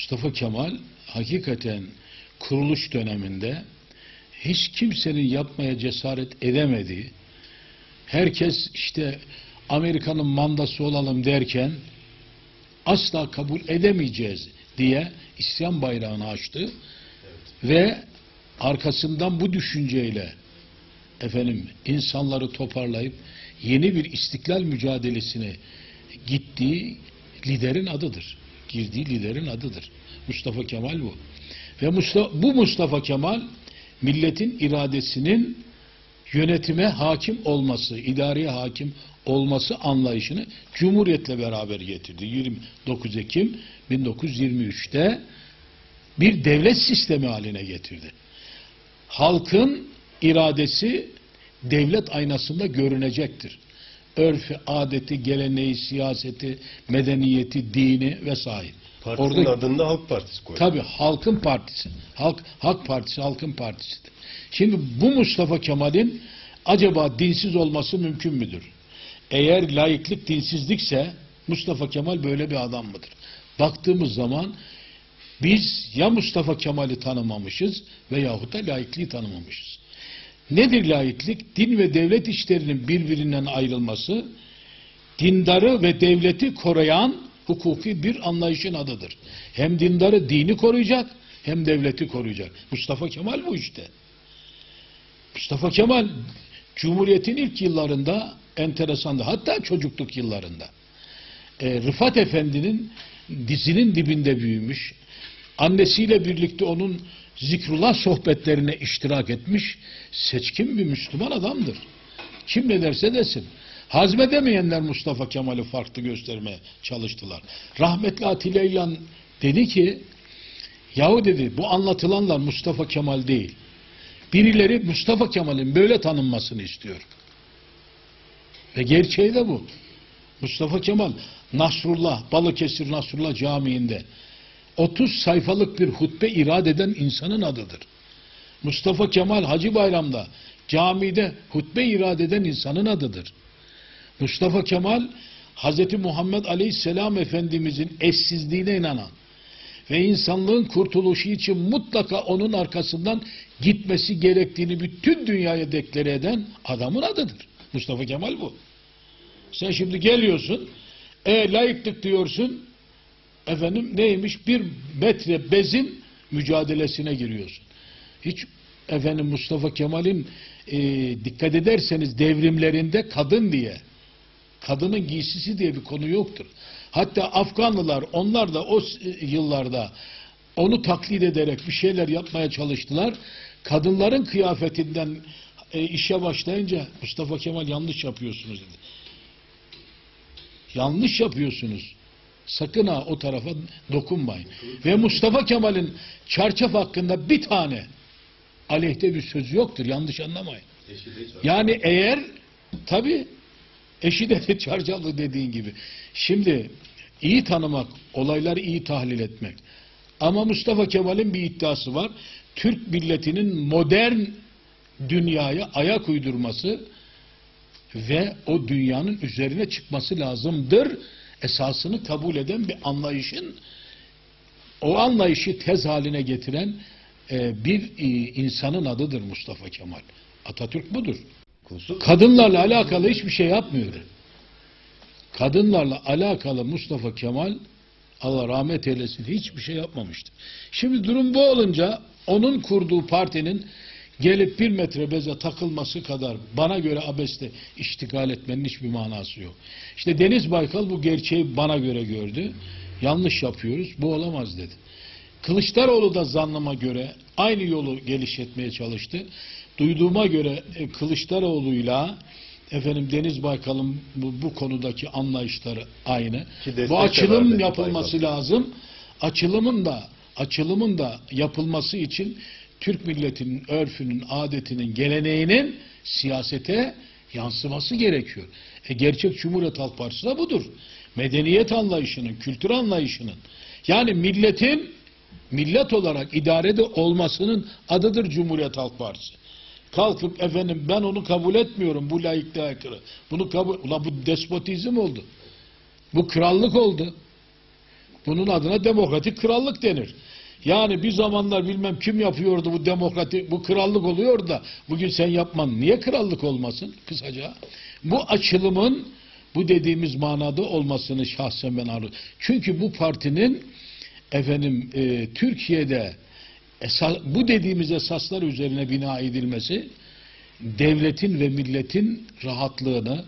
Mustafa Kemal hakikaten kuruluş döneminde hiç kimsenin yapmaya cesaret edemediği, herkes işte Amerika'nın mandası olalım derken asla kabul edemeyeceğiz diye isyan bayrağını açtı ve arkasından bu düşünceyle efendim insanları toparlayıp yeni bir istiklal mücadelesine gittiği liderin adıdır. Girdiği liderin adıdır. Mustafa Kemal bu. Ve Mustafa, bu Mustafa Kemal milletin iradesinin yönetime hakim olması, idareye hakim olması anlayışını Cumhuriyet'le beraber getirdi. 29 Ekim 1923'te bir devlet sistemi haline getirdi. Halkın iradesi devlet aynasında görünecektir. Örfü, adeti, geleneği, siyaseti, medeniyeti, dini vesaire. Partisinin Orada adını da Halk Partisi koydu. Tabii Halkın Partisi. Halk Halk Partisi Halkın Partisi'dir. Şimdi bu Mustafa Kemal'in acaba dinsiz olması mümkün müdür? Eğer laiklik dinsizlikse Mustafa Kemal böyle bir adam mıdır? Baktığımız zaman biz ya Mustafa Kemal'i tanımamışız veyahut da laikliği tanımamışız. Nedir laiklik? Din ve devlet işlerinin birbirinden ayrılması, dindarı ve devleti koruyan hukuki bir anlayışın adıdır. Hem dindarı dini koruyacak hem devleti koruyacak. Mustafa Kemal bu işte. Mustafa Kemal Cumhuriyet'in ilk yıllarında enteresandı. Hatta çocukluk yıllarında. E, Rıfat Efendi'nin dizinin dibinde büyümüş. Annesiyle birlikte onun zikrullah sohbetlerine iştirak etmiş. Seçkin bir Müslüman adamdır. Kim ne derse desin. Hazmedemeyenler Mustafa Kemal'i farklı göstermeye çalıştılar. Rahmetli Atilla İlhan dedi ki yahu dedi bu anlatılanlar Mustafa Kemal değil. Birileri Mustafa Kemal'in böyle tanınmasını istiyor. Ve gerçeği de bu. Mustafa Kemal Nasrullah, Balıkesir Nasrullah Camii'nde 30 sayfalık bir hutbe irade eden insanın adıdır. Mustafa Kemal Hacı Bayram'da camide hutbe irade eden insanın adıdır. Mustafa Kemal Hz. Muhammed Aleyhisselam Efendimizin eşsizliğine inanan ve insanlığın kurtuluşu için mutlaka onun arkasından gitmesi gerektiğini bütün dünyaya deklare eden adamın adıdır. Mustafa Kemal bu. Sen şimdi geliyorsun, e layıklık diyorsun, efendim neymiş bir metre bezin mücadelesine giriyorsun. Hiç efendim Mustafa Kemal'in e, dikkat ederseniz devrimlerinde kadın diye kadının giysisi diye bir konu yoktur. Hatta Afganlılar onlar da o yıllarda onu taklit ederek bir şeyler yapmaya çalıştılar. Kadınların kıyafetinden e, işe başlayınca Mustafa Kemal yanlış yapıyorsunuz dedi. Yanlış yapıyorsunuz. Sakın ha o tarafa dokunmayın. Ve Mustafa Kemal'in çarşaf hakkında bir tane aleyhte bir söz yoktur. Yanlış anlamayın. Yani eğer tabi eşi de çarşaflı dediğin gibi. Şimdi iyi tanımak, olayları iyi tahlil etmek. Ama Mustafa Kemal'in bir iddiası var. Türk milletinin modern dünyaya ayak uydurması ve o dünyanın üzerine çıkması lazımdır. Esasını kabul eden bir anlayışın o anlayışı tez haline getiren e, bir e, insanın adıdır Mustafa Kemal. Atatürk budur. Kadınlarla alakalı hiçbir şey yapmıyor. Kadınlarla alakalı Mustafa Kemal Allah rahmet eylesin hiçbir şey yapmamıştı. Şimdi durum bu olunca onun kurduğu partinin gelip bir metre beze takılması kadar bana göre abeste iştigal etmenin hiçbir manası yok. İşte Deniz Baykal bu gerçeği bana göre gördü. Yanlış yapıyoruz, bu olamaz dedi. Kılıçdaroğlu da zannıma göre aynı yolu geliştirmeye çalıştı. Duyduğuma göre e, Kılıçdaroğlu'yla efendim Deniz Baykal'ın bu, bu konudaki anlayışları aynı. Bu açılım yapılması Baykal. lazım. Açılımın da açılımın da yapılması için Türk milletinin örfünün, adetinin, geleneğinin siyasete yansıması gerekiyor. E gerçek Cumhuriyet Halk Partisi de budur. Medeniyet anlayışının, kültür anlayışının. Yani milletin millet olarak idarede olmasının adıdır Cumhuriyet Halk Partisi. Kalkıp efendim ben onu kabul etmiyorum bu laikliğe aykırı. Bunu kabul, Ulan bu despotizm oldu. Bu krallık oldu. Bunun adına demokratik krallık denir. Yani bir zamanlar bilmem kim yapıyordu bu demokratik, bu krallık oluyor da bugün sen yapman niye krallık olmasın kısaca? Bu açılımın bu dediğimiz manada olmasını şahsen ben arıyorum. Çünkü bu partinin efendim e, Türkiye'de esa- bu dediğimiz esaslar üzerine bina edilmesi devletin ve milletin rahatlığını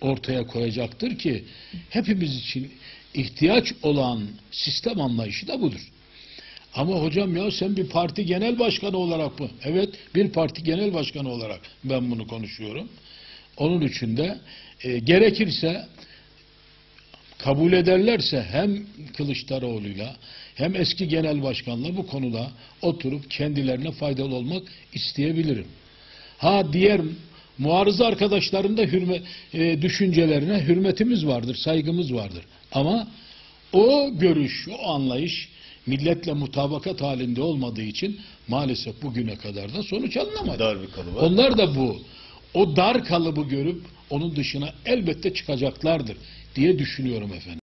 ortaya koyacaktır ki hepimiz için ihtiyaç olan sistem anlayışı da budur. Ama hocam ya sen bir parti genel başkanı olarak mı? Evet bir parti genel başkanı olarak ben bunu konuşuyorum. Onun için de e, gerekirse kabul ederlerse hem Kılıçdaroğlu'yla hem eski genel başkanla bu konuda oturup kendilerine faydalı olmak isteyebilirim. Ha diğer muarız arkadaşların da hürme, e, düşüncelerine hürmetimiz vardır, saygımız vardır. Ama o görüş, o anlayış milletle mutabakat halinde olmadığı için maalesef bugüne kadar da sonuç alınamadı. Dar bir kalıba. Onlar da bu. O dar kalıbı görüp onun dışına elbette çıkacaklardır diye düşünüyorum efendim.